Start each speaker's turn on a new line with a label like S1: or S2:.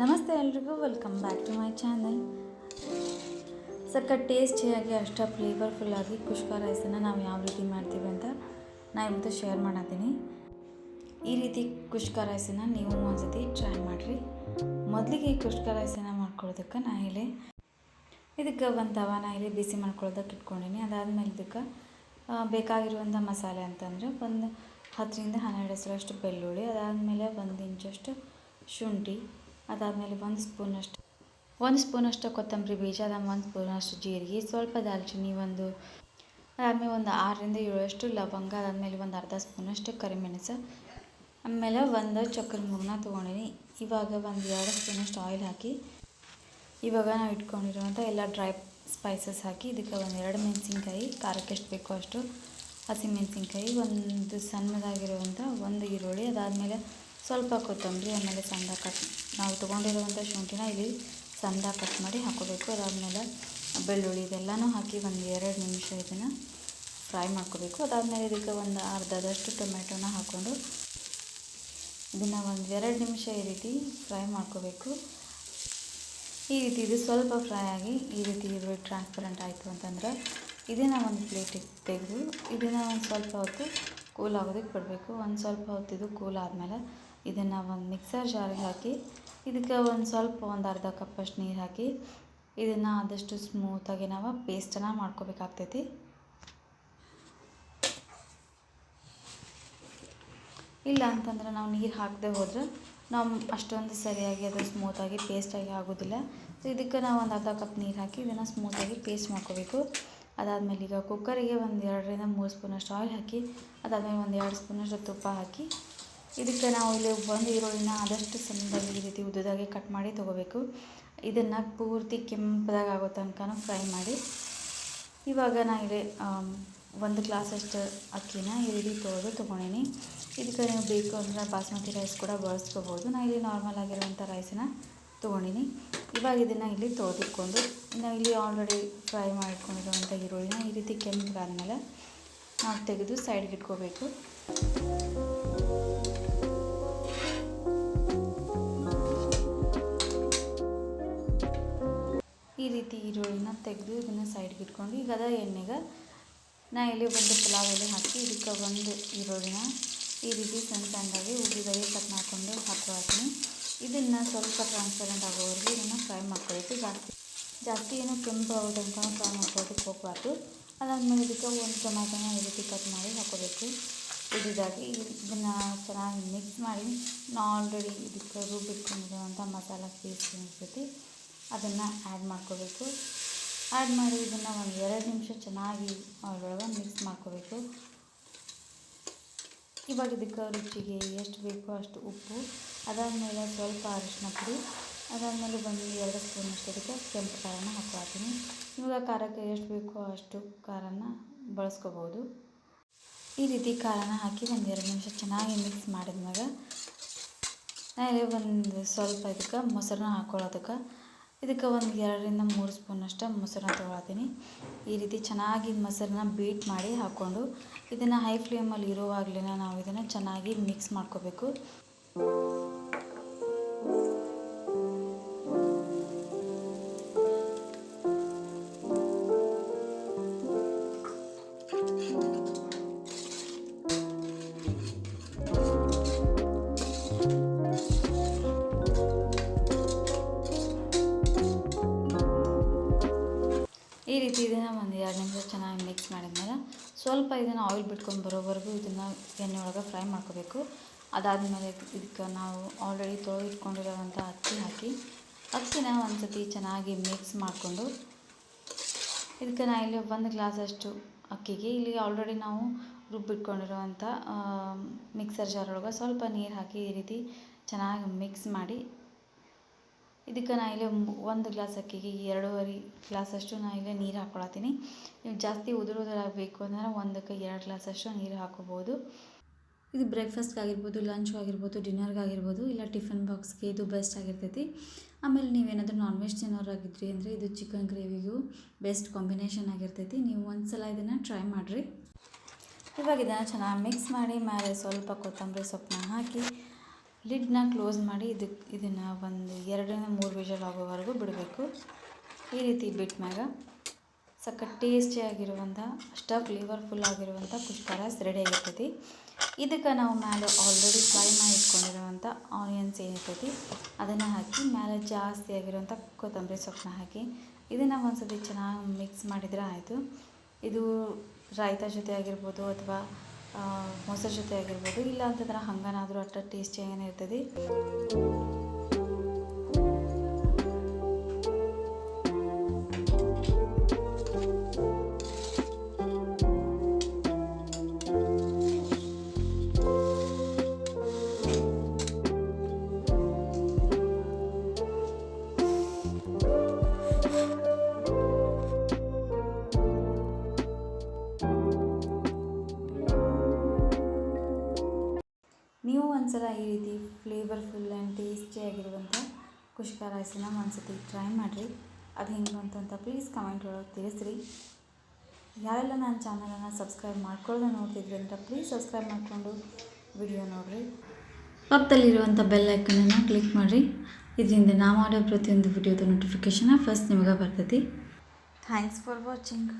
S1: ನಮಸ್ತೆ ಎಲ್ರಿಗೂ welcome back to my channel ಸಖತ್ ಟೇಸ್ಟಿಯಾಗಿ ಅಷ್ಟು ಫ್ಲೇವರ್ಫುಲ್ಲಾಗಿ ಕುಷ್ಕ ರೈಸನ್ನು ನಾವು ಯಾವ ರೀತಿ ಮಾಡ್ತೀವಿ ಅಂತ ನಾ ಇವತ್ತು ಶೇರ್ ಮಾಡತ್ತೀನಿ ಈ ರೀತಿ ಕುಷ್ಕ ರೈಸನ್ನು ನೀವು ಒಂದ್ಸತಿ ಟ್ರೈ ಮಾಡಿರಿ. ಮೊದಲಿಗೆ ಈ ಕುಷ್ಕ ರೈಸನ್ನು ಮಾಡ್ಕೊಳ್ಳೋದಕ್ಕೆ ನಾ ಇಲ್ಲಿ ಇದಕ್ಕೆ ಒಂದು ತವ ನಾ ಇಲ್ಲಿ ಬಿಸಿ ಮಾಡ್ಕೊಳ್ಳೋದಕ್ಕೆ ಇಟ್ಕೊಂಡೀನಿ. ಅದಾದಮೇಲೆ ಇದಕ್ಕೆ ಬೇಕಾಗಿರುವಂಥ ಮಸಾಲೆ ಅಂತಂದರೆ ಒಂದು ಹತ್ತರಿಂದ ಹನ್ನೆರಡು ಹೆಸರಷ್ಟು ಬೆಳ್ಳುಳ್ಳಿ, ಅದಾದಮೇಲೆ ಒಂದು ಇಂಚಷ್ಟು ಶುಂಠಿ ಅದಾದಮೇಲೆ ಒಂದು ಸ್ಪೂನಷ್ಟು ಒಂದು ಸ್ಪೂನಷ್ಟು ಕೊತ್ತಂಬರಿ ಬೀಜ, ಅದನ್ನು ಒಂದು ಸ್ಪೂನಷ್ಟು ಜೀರಿಗೆ, ಸ್ವಲ್ಪ ದಾಲ್ಚಿನ್ನಿ ಒಂದು, ಅದಾದಮೇಲೆ ಒಂದು ಆರರಿಂದ ಏಳಷ್ಟು ಲವಂಗ, ಅದಾದಮೇಲೆ ಒಂದು ಅರ್ಧ ಸ್ಪೂನಷ್ಟು ಕರಿಮೆಣಸು, ಆಮೇಲೆ ಒಂದು ಚಕ್ರ ಮುಗ್ನ ತೊಗೊಂಡಿನಿ. ಇವಾಗ ಒಂದು ಎರಡು ಸ್ಪೂನಷ್ಟು ಆಯಿಲ್ ಹಾಕಿ, ಇವಾಗ ನಾವು ಇಟ್ಕೊಂಡಿರುವಂಥ ಎಲ್ಲ ಡ್ರೈ ಸ್ಪೈಸಸ್ ಹಾಕಿ, ಇದಕ್ಕೆ ಒಂದು ಎರಡು ಮೆಣಸಿನ್ಕಾಯಿ, ಖಾರಕ್ಕೆ ಎಷ್ಟು ಬೇಕೋ ಅಷ್ಟು ಹಸಿಮೆಣಸಿನ್ಕಾಯಿ ಒಂದು ಸಣ್ಣದಾಗಿರುವಂಥ ಒಂದು ಈರುಳ್ಳಿ, ಅದಾದಮೇಲೆ ಸ್ವಲ್ಪ ಕೊತ್ತಂಬರಿ, ಆಮೇಲೆ ಸಂದ ಕಟ್ ನಾವು ತೊಗೊಂಡಿರುವಂಥ ಶುಂಠಿನ ಇಲ್ಲಿ ಸಂದ ಕಟ್ ಮಾಡಿ ಹಾಕೋಬೇಕು. ಅದಾದಮೇಲೆ ಬೆಳ್ಳುಳ್ಳಿ ಇದೆಲ್ಲನೂ ಹಾಕಿ ಒಂದು ಎರಡು ನಿಮಿಷ ಇದನ್ನು ಫ್ರೈ ಮಾಡ್ಕೋಬೇಕು. ಅದಾದಮೇಲೆ ಇದಕ್ಕೆ ಒಂದು ಅರ್ಧದಷ್ಟು ಟೊಮೆಟೊನ ಹಾಕ್ಕೊಂಡು ಇದನ್ನು ಒಂದು ಎರಡು ನಿಮಿಷ ಈ ರೀತಿ ಫ್ರೈ ಮಾಡ್ಕೋಬೇಕು. ಈ ರೀತಿ ಇದು ಸ್ವಲ್ಪ ಫ್ರೈ ಆಗಿ ಈ ರೀತಿ ಇದು ಟ್ರಾನ್ಸ್ಪರೆಂಟ್ ಆಯಿತು ಅಂತಂದ್ರೆ ಇದನ್ನು ಒಂದು ಪ್ಲೇಟಿಗೆ ತೆಗೆದು ಇದನ್ನು ಒಂದು ಸ್ವಲ್ಪ ಹೊತ್ತು ಕೂಲ್ ಆಗೋದಕ್ಕೆ ಬಿಡಬೇಕು. ಒಂದು ಸ್ವಲ್ಪ ಹೊತ್ತು ಕೂಲ್ ಆದಮೇಲೆ ಇದನ್ನು ಒಂದು ಮಿಕ್ಸರ್ ಜಾರಿಗೆ ಹಾಕಿ, ಇದಕ್ಕೆ ಒಂದು ಸ್ವಲ್ಪ ಒಂದು ಅರ್ಧ ಕಪ್ಪಷ್ಟು ನೀರು ಹಾಕಿ, ಇದನ್ನು ಆದಷ್ಟು ಸ್ಮೂತಾಗಿ ನಾವು ಪೇಸ್ಟನ್ನು ಮಾಡ್ಕೋಬೇಕಾಗ್ತೈತಿ. ಇಲ್ಲ ಅಂತಂದ್ರೆ ನಾವು ನೀರು ಹಾಕದೆ ಹೋದ್ರೆ ನಾವು ಅಷ್ಟೊಂದು ಸರಿಯಾಗಿ ಅದು ಸ್ಮೂತಾಗಿ ಪೇಸ್ಟಾಗಿ ಆಗೋದಿಲ್ಲ. ಸೊ ಇದಕ್ಕೆ ನಾವು ಒಂದು ಅರ್ಧ ಕಪ್ ನೀರು ಹಾಕಿ ಇದನ್ನು ಸ್ಮೂತಾಗಿ ಪೇಸ್ಟ್ ಮಾಡ್ಕೋಬೇಕು. ಅದಾದಮೇಲೆ ಈಗ ಕುಕ್ಕರಿಗೆ ಒಂದು ಎರಡರಿಂದ ಮೂರು ಸ್ಪೂನಷ್ಟು ಆಯಿಲ್ ಹಾಕಿ, ಅದಾದಮೇಲೆ ಒಂದು ಎರಡು ಸ್ಪೂನಷ್ಟು ತುಪ್ಪ ಹಾಕಿ ಇದಕ್ಕೆ ನಾವು ಇಲ್ಲಿ ಒಂದು ಈರುಳ್ಳಿನ ಆದಷ್ಟು ಸಣ್ಣದಾಗಿ ಈ ರೀತಿ ಉದ್ದದಾಗಿ ಕಟ್ ಮಾಡಿ ತೊಗೋಬೇಕು. ಇದನ್ನು ಪೂರ್ತಿ ಕೆಂಪದಾಗಿ ಆಗೋ ತನಕ ಫ್ರೈ ಮಾಡಿ. ಇವಾಗ ನಾನು ಇಲ್ಲಿ ಒಂದು ಗ್ಲಾಸಷ್ಟು ಅಕ್ಕಿನ ಈ ರೀತಿ ತೊಳೆದು ತೊಗೊಂಡೀನಿ. ಇದಕ್ಕೆ ನೀವು ಬೇಕು ಅಂದರೆ ಬಾಸ್ಮತಿ ರೈಸ್ ಕೂಡ ಬಳಸ್ಕೋಬೋದು. ನಾ ಇಲ್ಲಿ ನಾರ್ಮಲ್ ಆಗಿರುವಂಥ ರೈಸನ್ನ ತೊಗೊಂಡಿನಿ. ಇವಾಗ ಇದನ್ನು ಇಲ್ಲಿ ತೊಳೆದಿಟ್ಕೊಂಡು ನಾವು ಇಲ್ಲಿ ಆಲ್ರೆಡಿ ಫ್ರೈ ಮಾಡ್ಕೊಂಡಿರುವಂಥ ಈರುಳ್ಳಿನ ಈ ರೀತಿ ಕೆಂಪಗಾದ್ಮೇಲೆ ನಾವು ತೆಗೆದು ಸೈಡ್ಗೆ ಇಟ್ಕೋಬೇಕು. ಈ ರೀತಿ ಈರುಳ್ಳಿನ ತೆಗೆದು ಇದನ್ನು ಸೈಡ್ಗೆ ಇಟ್ಕೊಂಡು ಈಗ ಅದ ಎಣ್ಣೆಗೆ ನಾ ಇಲ್ಲಿ ಒಂದು ಪುಲಾವ್ ಎಲೆ ಹಾಕಿ ಇದಕ್ಕೆ ಒಂದು ಈರುಳ್ಳಿನ ಈ ರೀತಿ ಸಣ್ಣ ಸಣ್ಣದಾಗಿ ಉಗಿದಾಗಿ ಕಟ್ ಮಾಡಿಕೊಂಡು ಹಾಕ್ಕೊಳ್ತೀನಿ ಇದನ್ನು ಸ್ವಲ್ಪ ಟ್ರಾನ್ಸ್ಪರೆಂಟ್ ಆಗೋವರೆಗೂ ಇದನ್ನು ಫ್ರೈ ಮಾಡ್ಕೊಳ್ಬೇಕು. ಜಾಸ್ತಿ ಜಾಸ್ತಿ ಏನು ಕೆಂಪು ಆಗೋ ತನಕ ಫ್ರೈ ಮಾಡ್ಕೊಳ್ಳೋದಕ್ಕೆ ಹೋಗಬಾರ್ದು. ಅದಾದಮೇಲೆ ಇದಕ್ಕೆ ಒಂದು ಟೊಮ್ಯಾಟೊನ ಈ ರೀತಿ ಕಟ್ ಮಾಡಿ ಹಾಕೋಬೇಕು. ಉದ್ದಿದಾಗಿ ಇದನ್ನು ಚೆನ್ನಾಗಿ ಮಿಕ್ಸ್ ಮಾಡಿ ನಾ ಆಲ್ರೆಡಿ ಇದಕ್ಕೆ ರುಬ್ಬಿಟ್ಕೊಂಡಿರುವಂಥ ಮಸಾಲ ಪೇಸ್ಟ್ ಇರ್ತೈತಿ ಅದನ್ನು ಆ್ಯಡ್ ಮಾಡ್ಕೋಬೇಕು. ಆ್ಯಡ್ ಮಾಡಿ ಇದನ್ನು ಒಂದು ಎರಡು ನಿಮಿಷ ಚೆನ್ನಾಗಿ ಅದರೊಳಗೆ ಮಿಕ್ಸ್ ಮಾಡ್ಕೋಬೇಕು. ಇವಾಗ ಇದಕ್ಕೆ ರುಚಿಗೆ ಎಷ್ಟು ಬೇಕೋ ಅಷ್ಟು ಉಪ್ಪು, ಅದಾದಮೇಲೆ ಸ್ವಲ್ಪ ಅರಿಶಿನ ಪುಡಿ, ಅದಾದಮೇಲೆ ಬಂದು ಎರಡು ಸ್ಪೂನಷ್ಟು ಅದಕ್ಕೆ ಕೆಂಪು ಖಾರನ ಹಾಕ್ಕೊಳ್ತೀನಿ. ಇವಾಗ ಖಾರಕ್ಕೆ ಎಷ್ಟು ಬೇಕೋ ಅಷ್ಟು ಖಾರನ ಬಳಸ್ಕೋಬೋದು. ಈ ರೀತಿ ಖಾರನ ಹಾಕಿ ಒಂದು ಎರಡು ನಿಮಿಷ ಚೆನ್ನಾಗಿ ಮಿಕ್ಸ್ ಮಾಡಿದ್ಮೇಲೆ, ನಾನು ಒಂದು ಸ್ವಲ್ಪ ಇದಕ್ಕೆ ಮೊಸರನ್ನ ಹಾಕ್ಕೊಳ್ಳೋದಕ್ಕೆ ಇದಕ್ಕೆ ಒಂದು ಎರಡರಿಂದ ಮೂರು ಸ್ಪೂನಷ್ಟು ಮೊಸರನ್ನ ತೊಗೊಳತ್ತೀನಿ ಈ ರೀತಿ ಚೆನ್ನಾಗಿ ಮೊಸರನ್ನ ಬೀಟ್ ಮಾಡಿ ಹಾಕ್ಕೊಂಡು ಇದನ್ನು ಹೈ ಫ್ಲೇಮಲ್ಲಿ ಇರುವಾಗಲೇ ನಾವು ಇದನ್ನು ಚೆನ್ನಾಗಿ ಮಿಕ್ಸ್ ಮಾಡ್ಕೋಬೇಕು. ನಿಮಿಷ ಚೆನ್ನಾಗಿ ಮಿಕ್ಸ್ ಮಾಡಿದ್ಮೇಲೆ ಸ್ವಲ್ಪ ಇದನ್ನು ಆಯಿಲ್ ಬಿಟ್ಕೊಂಡು ಬರೋವರೆಗೂ ಇದನ್ನು ಎಣ್ಣೆ ಒಳಗೆ ಫ್ರೈ ಮಾಡ್ಕೋಬೇಕು. ಅದಾದಮೇಲೆ ಇದಕ್ಕೆ ನಾವು ಆಲ್ರೆಡಿ ತೊಳೆದು ಇಟ್ಕೊಂಡಿರೋವಂಥ ಅಕ್ಕಿ ಹಾಕಿ, ಅಕ್ಕಿನ ಒಂದು ಸತಿ ಚೆನ್ನಾಗಿ ಮಿಕ್ಸ್ ಮಾಡಿಕೊಂಡು ಇದಕ್ಕೆ ನಾ ಇಲ್ಲಿ ಒಂದು ಗ್ಲಾಸಷ್ಟು ಅಕ್ಕಿಗೆ, ಇಲ್ಲಿ ಆಲ್ರೆಡಿ ನಾವು ರುಬ್ಬಿಟ್ಕೊಂಡಿರುವಂಥ ಮಿಕ್ಸರ್ ಜಾರ್ ಒಳಗೆ ಸ್ವಲ್ಪ ನೀರು ಹಾಕಿ ಈ ರೀತಿ ಚೆನ್ನಾಗಿ ಮಿಕ್ಸ್ ಮಾಡಿ ಇದಕ್ಕೆ ನಾ ಇಲ್ಲಿ ಒಂದು ಗ್ಲಾಸ್ ಅಕ್ಕಿಗೆ ಎರಡೂವರೆ ಗ್ಲಾಸಷ್ಟು ನಾ ಇಲ್ಲಿ ನೀರು ಹಾಕ್ಕೊಳತ್ತೀನಿ ನೀವು ಜಾಸ್ತಿ ಉದುರು ಉದುರಾಗಬೇಕು ಅಂದರೆ ಒಂದಕ್ಕೆ ಎರಡು ಗ್ಲಾಸಷ್ಟು ನೀರು ಹಾಕೋಬೋದು. ಇದು ಬ್ರೇಕ್ಫಾಸ್ಟ್ಗಾಗಿರ್ಬೋದು, ಲಂಚ್ಗಾಗಿರ್ಬೋದು, ಡಿನ್ನರ್ಗಾಗಿರ್ಬೋದು, ಇಲ್ಲ ಟಿಫನ್ ಬಾಕ್ಸ್ಗೆ ಇದು ಬೆಸ್ಟ್ ಆಗಿರ್ತೈತಿ. ಆಮೇಲೆ ನೀವೇನಾದರೂ ನಾನ್ ವೆಜ್ ತಿನ್ನೋರಾಗಿದ್ರಿ ಅಂದರೆ ಇದು ಚಿಕನ್ ಗ್ರೇವಿಗೂ ಬೆಸ್ಟ್ ಕಾಂಬಿನೇಷನ್ ಆಗಿರ್ತೈತಿ. ನೀವು ಒಂದು ಸಲ ಇದನ್ನು ಟ್ರೈ ಮಾಡಿರಿ. ಇವಾಗ ಇದನ್ನು ಚೆನ್ನಾಗಿ ಮಿಕ್ಸ್ ಮಾಡಿ ಮೇಲೆ ಸ್ವಲ್ಪ ಕೊತ್ತಂಬರಿ ಸೊಪ್ಪನ್ನ ಹಾಕಿ ಲಿಡ್ನ ಕ್ಲೋಸ್ ಮಾಡಿ ಇದಕ್ಕೆ ಇದನ್ನು ಒಂದು ಎರಡರಿಂದ ಮೂರು ವಿಷಲ್ ಆಗೋವರೆಗೂ ಬಿಡಬೇಕು. ಈ ರೀತಿ ಬಿಟ್ಟ ಮ್ಯಾಗ ಸಖತ್ ಟೇಸ್ಟಿ ಆಗಿರುವಂಥ ಅಷ್ಟ ಫ್ಲೇವರ್ಫುಲ್ ಆಗಿರುವಂಥ ಪುಷ್ಕರ ರೆಡಿ ಆಗಿರ್ತೈತಿ. ಇದಕ್ಕೆ ನಾವು ಮೇಲೆ ಆಲ್ರೆಡಿ ಫ್ರೈ ಮಾಡಿ ಇಟ್ಕೊಂಡಿರುವಂಥ ಆನಿಯನ್ಸ್ ಏನಿರ್ತೈತಿ, ಅದನ್ನು ಹಾಕಿ ಮೇಲೆ ಜಾಸ್ತಿ ಆಗಿರುವಂಥ ಕೊತ್ತಂಬರಿ ಸೊಪ್ಪನ್ನ ಹಾಕಿ ಇದನ್ನು ಒಂದ್ಸತಿ ಚೆನ್ನಾಗಿ ಮಿಕ್ಸ್ ಮಾಡಿದರೆ ಆಯಿತು. ಇದು ರಾಯ್ತ ಜೊತೆ ಆಗಿರ್ಬೋದು ಅಥವಾ ಮೊಸರು ಜೊತೆ ಆಗಿರ್ಬೋದು ಇಲ್ಲ ಅಂತಂದ್ರೆ ಹಂಗನಾದರೂ ಅಷ್ಟ ಟೇಸ್ಟಿಯಾಗೇ ಇರ್ತದೆ ಒಂದ್ಸಲ ಈ ರೀತಿ ಫ್ಲೇವರ್ಫುಲ್ ಆ್ಯಂಡ್ ಟೇಸ್ಟಿಯಾಗಿರುವಂಥ ಕುಷ್ಕ ರೈಸನ್ನ ಒಂದ್ಸತಿ ಟ್ರೈ ಮಾಡಿರಿ. ಅದು ಹೆಂಗೆ ಅಂತ ಪ್ಲೀಸ್ ಕಮೆಂಟ್ ಒಳಗೆ ತಿಳಿಸ್ರಿ. ಯಾರೆಲ್ಲ ನನ್ನ ಚಾನಲನ್ನು ಸಬ್ಸ್ಕ್ರೈಬ್ ಮಾಡ್ಕೊಳ್ಳೋದು ನೋಡ್ತಿದ್ರಿ ಅಂತ ಪ್ಲೀಸ್ ಸಬ್ಸ್ಕ್ರೈಬ್ ಮಾಡಿಕೊಂಡು ವಿಡಿಯೋ ನೋಡಿರಿ. ಪಕ್ಕದಲ್ಲಿರುವಂಥ ಬೆಲ್ ಐಕನನ್ನು ಕ್ಲಿಕ್ ಮಾಡಿರಿ. ಇದರಿಂದ ನಾವು ಮಾಡೋ ಪ್ರತಿಯೊಂದು ವಿಡಿಯೋದ ನೋಟಿಫಿಕೇಶನ್ ಫಸ್ಟ್ ನಿಮಗೆ ಬರ್ತೈತಿ. Thanks for watching